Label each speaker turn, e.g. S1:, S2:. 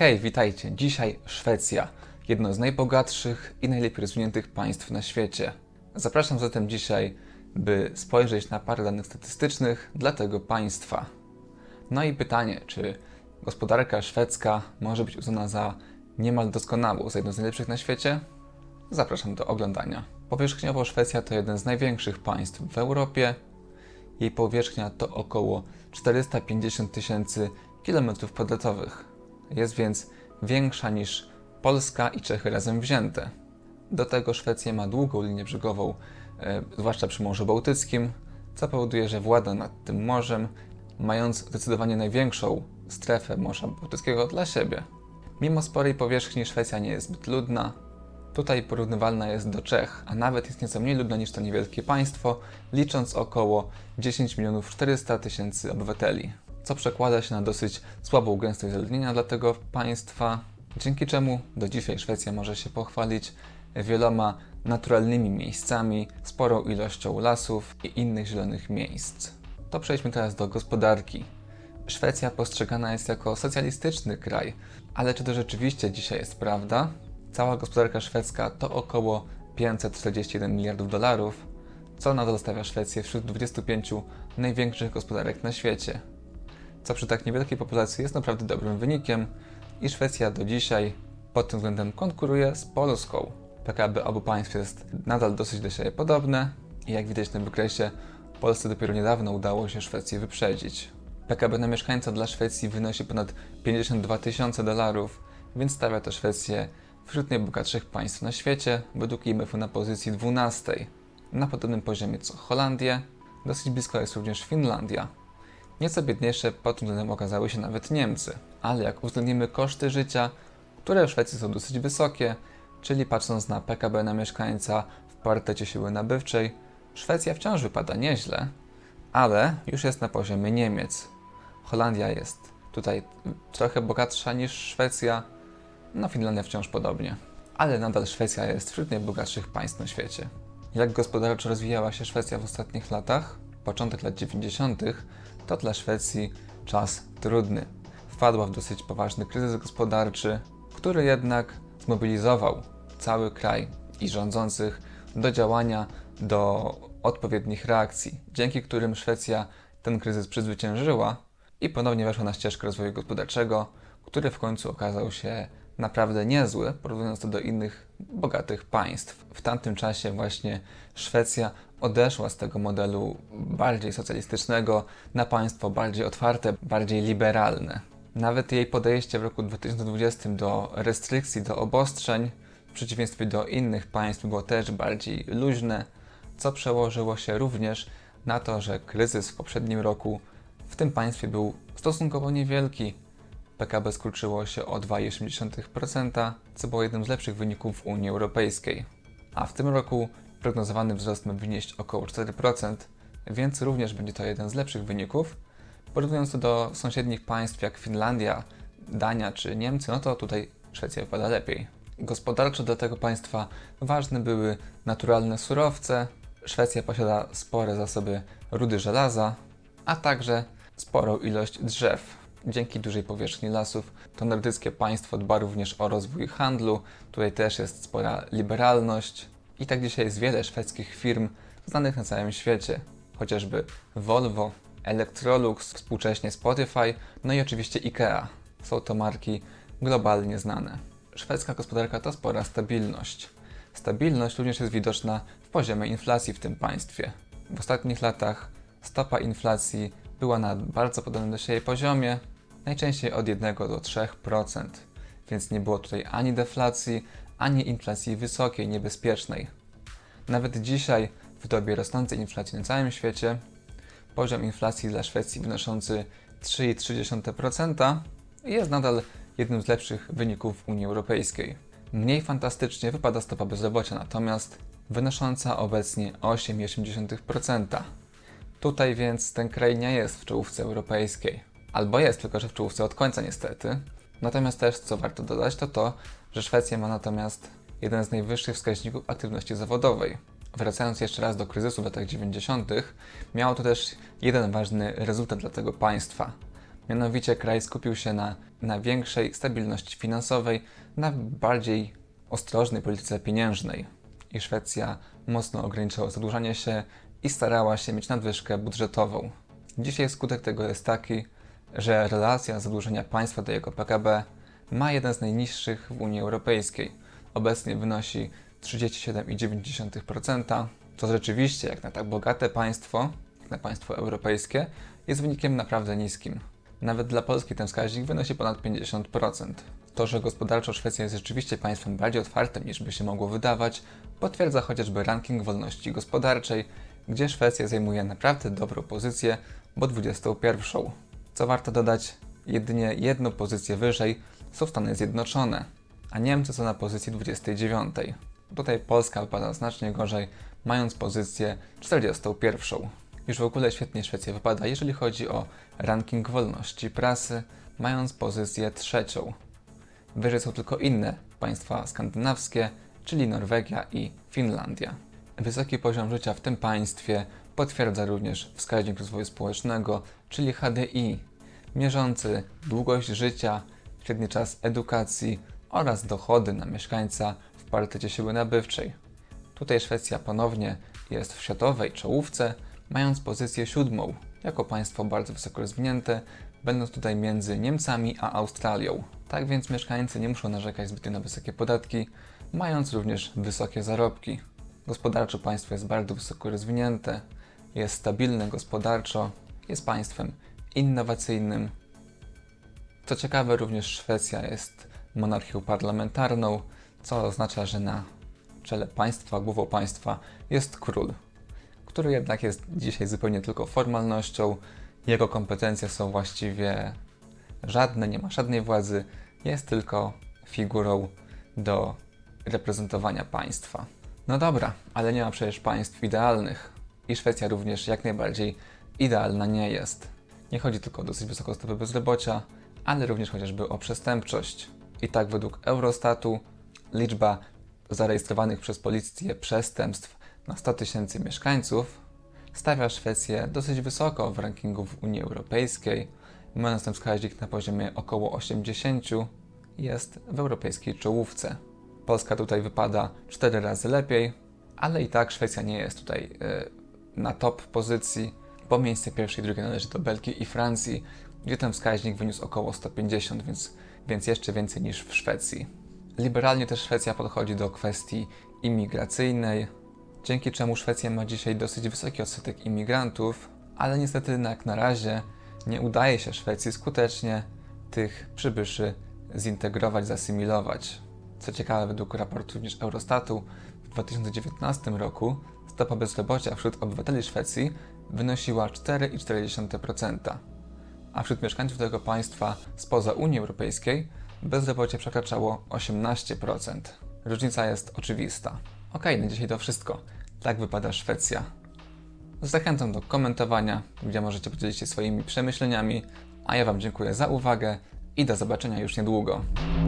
S1: Hej, witajcie. Dzisiaj Szwecja, jedno z najbogatszych i najlepiej rozwiniętych państw na świecie. Zapraszam zatem dzisiaj, by spojrzeć na parę danych statystycznych dla tego państwa. No i pytanie, czy gospodarka szwedzka może być uznana za niemal doskonałą, za jedną z najlepszych na świecie? Zapraszam do oglądania. Powierzchniowo Szwecja to jeden z największych państw w Europie. Jej powierzchnia to około 450 tysięcy kilometrów kwadratowych. Jest więc większa niż Polska i Czechy razem wzięte. Do tego Szwecja ma długą linię brzegową, e, zwłaszcza przy Morzu Bałtyckim, co powoduje, że włada nad tym morzem, mając zdecydowanie największą strefę Morza Bałtyckiego dla siebie. Mimo sporej powierzchni Szwecja nie jest zbyt ludna. Tutaj porównywalna jest do Czech, a nawet jest nieco mniej ludna niż to niewielkie państwo, licząc około 10 milionów 400 tysięcy obywateli, co przekłada się na dosyć słabą gęstość zaludnienia dla tego państwa, dzięki czemu do dzisiaj Szwecja może się pochwalić wieloma naturalnymi miejscami, sporą ilością lasów i innych zielonych miejsc. To przejdźmy teraz do gospodarki. Szwecja postrzegana jest jako socjalistyczny kraj, ale czy to rzeczywiście dzisiaj jest prawda? Cała gospodarka szwedzka to około 541 miliardów dolarów, co nadal stawia Szwecję wśród 25 największych gospodarek na świecie. Co przy tak niewielkiej populacji jest naprawdę dobrym wynikiem i Szwecja do dzisiaj pod tym względem konkuruje z Polską. PKB obu państw jest nadal dosyć do siebie podobne i jak widać na wykresie, Polsce dopiero niedawno udało się Szwecję wyprzedzić. PKB na mieszkańca dla Szwecji wynosi ponad 52 tysiące dolarów, więc stawia to Szwecję wśród najbogatszych państw na świecie, według IMF-u na pozycji 12. Na podobnym poziomie co Holandia, dosyć blisko jest również Finlandia. Nieco biedniejsze pod tym względem okazały się nawet Niemcy, ale jak uwzględnimy koszty życia, które w Szwecji są dosyć wysokie, czyli patrząc na PKB na mieszkańca w parytecie siły nabywczej, Szwecja wciąż wypada nieźle, ale już jest na poziomie Niemiec. Holandia jest tutaj trochę bogatsza niż Szwecja, no Finlandia wciąż podobnie. Ale nadal Szwecja jest wśród najbogatszych państw na świecie. Jak gospodarczo rozwijała się Szwecja w ostatnich latach? Początek lat 90. to dla Szwecji czas trudny. Wpadła w dosyć poważny kryzys gospodarczy, który jednak zmobilizował cały kraj i rządzących do działania, do odpowiednich reakcji, dzięki którym Szwecja ten kryzys przezwyciężyła i ponownie weszła na ścieżkę rozwoju gospodarczego, który w końcu okazał się naprawdę niezły, porównując to do innych bogatych państw. W tamtym czasie właśnie Szwecja odeszła z tego modelu bardziej socjalistycznego na państwo bardziej otwarte, bardziej liberalne. Nawet jej podejście w roku 2020 do restrykcji, do obostrzeń, w przeciwieństwie do innych państw, było też bardziej luźne, co przełożyło się również na to, że kryzys w poprzednim roku w tym państwie był stosunkowo niewielki. PKB skurczyło się o 2,8%, co było jednym z lepszych wyników w Unii Europejskiej. A w tym roku prognozowany wzrost ma wynieść około 4%, więc również będzie to jeden z lepszych wyników. Porównując to do sąsiednich państw jak Finlandia, Dania czy Niemcy, no to tutaj Szwecja wypada lepiej. Gospodarczo dla tego państwa ważne były naturalne surowce. Szwecja posiada spore zasoby rudy żelaza, a także sporą ilość drzew. Dzięki dużej powierzchni lasów to nordyckie państwo dba również o rozwój handlu. Tutaj też jest spora liberalność. I tak dzisiaj jest wiele szwedzkich firm znanych na całym świecie. Chociażby Volvo, Electrolux, współcześnie Spotify, no i oczywiście IKEA. Są to marki globalnie znane. Szwedzka gospodarka to spora stabilność. Stabilność również jest widoczna w poziomie inflacji w tym państwie. W ostatnich latach stopa inflacji była na bardzo podobnym do siebie poziomie, najczęściej od 1 do 3%, więc nie było tutaj ani deflacji, ani inflacji wysokiej, niebezpiecznej. Nawet dzisiaj, w dobie rosnącej inflacji na całym świecie, poziom inflacji dla Szwecji wynoszący 3,3% jest nadal jednym z lepszych wyników Unii Europejskiej. Mniej fantastycznie wypada stopa bezrobocia, natomiast wynosząca obecnie 8,8%. Tutaj więc ten kraj nie jest w czołówce europejskiej. Albo jest, tylko że w czołówce od końca niestety. Natomiast też, co warto dodać, to to, że Szwecja ma natomiast jeden z najwyższych wskaźników aktywności zawodowej. Wracając jeszcze raz do kryzysu w latach 90., miało to też jeden ważny rezultat dla tego państwa. Mianowicie kraj skupił się na, na większej stabilności finansowej, na bardziej ostrożnej polityce pieniężnej. I Szwecja mocno ograniczyła zadłużanie się i starała się mieć nadwyżkę budżetową. Dzisiaj skutek tego jest taki, że relacja zadłużenia państwa do jego PKB ma jeden z najniższych w Unii Europejskiej. Obecnie wynosi 37,9%, co rzeczywiście, jak na tak bogate państwo, jak na państwo europejskie, jest wynikiem naprawdę niskim. Nawet dla Polski ten wskaźnik wynosi ponad 50%. To, że gospodarczo Szwecja jest rzeczywiście państwem bardziej otwartym niż by się mogło wydawać, potwierdza chociażby ranking wolności gospodarczej, gdzie Szwecja zajmuje naprawdę dobrą pozycję, bo 21. Co warto dodać, jedynie jedną pozycję wyżej są Stany Zjednoczone, a Niemcy są na pozycji 29. Tutaj Polska wypada znacznie gorzej, mając pozycję 41. Już w ogóle świetnie Szwecja wypada, jeżeli chodzi o ranking wolności prasy, mając pozycję trzecią. Wyżej są tylko inne państwa skandynawskie, czyli Norwegia i Finlandia. Wysoki poziom życia w tym państwie potwierdza również wskaźnik rozwoju społecznego, czyli HDI, mierzący długość życia, średni czas edukacji oraz dochody na mieszkańca w parytecie siły nabywczej. Tutaj Szwecja ponownie jest w światowej czołówce, mając pozycję siódmą, jako państwo bardzo wysoko rozwinięte, będąc tutaj między Niemcami a Australią. Tak więc mieszkańcy nie muszą narzekać zbytnio na wysokie podatki, mając również wysokie zarobki. Gospodarczo państwo jest bardzo wysoko rozwinięte, jest stabilne gospodarczo, jest państwem innowacyjnym. Co ciekawe, również Szwecja jest monarchią parlamentarną, co oznacza, że na czele państwa, głową państwa jest król, który jednak jest dzisiaj zupełnie tylko formalnością. Jego kompetencje są właściwie żadne, nie ma żadnej władzy, jest tylko figurą do reprezentowania państwa. No dobra, ale nie ma przecież państw idealnych. I Szwecja również jak najbardziej idealna nie jest. Nie chodzi tylko o dosyć wysoką stopę bezrobocia, ale również chociażby o przestępczość. I tak według Eurostatu liczba zarejestrowanych przez policję przestępstw na 100 tysięcy mieszkańców stawia Szwecję dosyć wysoko w rankingu w Unii Europejskiej. Mając ten wskaźnik na poziomie około 80, jest w europejskiej czołówce. Polska tutaj wypada 4 razy lepiej, ale i tak Szwecja nie jest tutaj y, na top pozycji, bo miejsce pierwsze i drugie należy do Belgii i Francji, gdzie ten wskaźnik wyniósł około 150, więc, więc jeszcze więcej niż w Szwecji. Liberalnie też Szwecja podchodzi do kwestii imigracyjnej, dzięki czemu Szwecja ma dzisiaj dosyć wysoki odsetek imigrantów, ale niestety jak na razie nie udaje się Szwecji skutecznie tych przybyszy zintegrować, zasymilować. Co ciekawe, według raportu również Eurostatu w 2019 roku stopa bezrobocia wśród obywateli Szwecji wynosiła 4,4%, a wśród mieszkańców tego państwa spoza Unii Europejskiej bezrobocie przekraczało 18%. Różnica jest oczywista. Ok, na dzisiaj to wszystko. Tak wypada Szwecja. Zachęcam do komentowania, gdzie możecie podzielić się swoimi przemyśleniami, a ja Wam dziękuję za uwagę i do zobaczenia już niedługo.